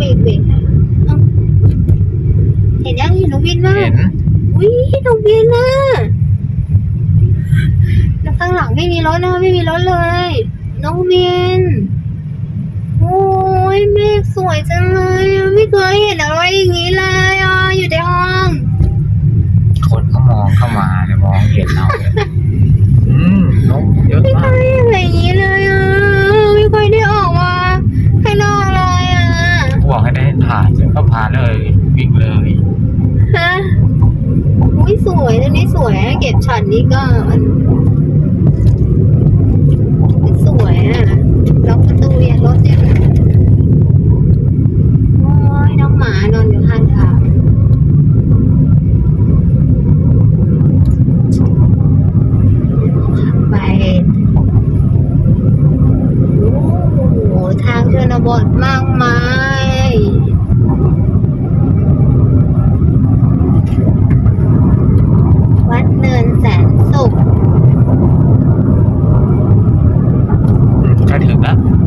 เบรกเบรกเอ้าเห็นยังเห็นน้องวินมั้ยเห็นอุ้ยน้องวินน่ะแล้วข้างหลังไม่มีรถนะไม่มีรถเลยน้องวินโอ้ยเมฆสวยจังเลยอะไม่เคยเห็นอะไรอย่างนี้เลยอะอยู่ในห้อง คนเขามองเข้ามาเนี่ยมองเห็นเราเลย ผ่านก็ผ่านเลยวิ่งเลยฮะอุ้ยสวยตรงนี้สวยเก็บฉันนี่ก็มันสวยอะล็อกประตูเรียนรถเนี่ยโอ้ยน้องหมานอนอยู่ข้างทางไปโอ้โหทางชนบทมากมาย that.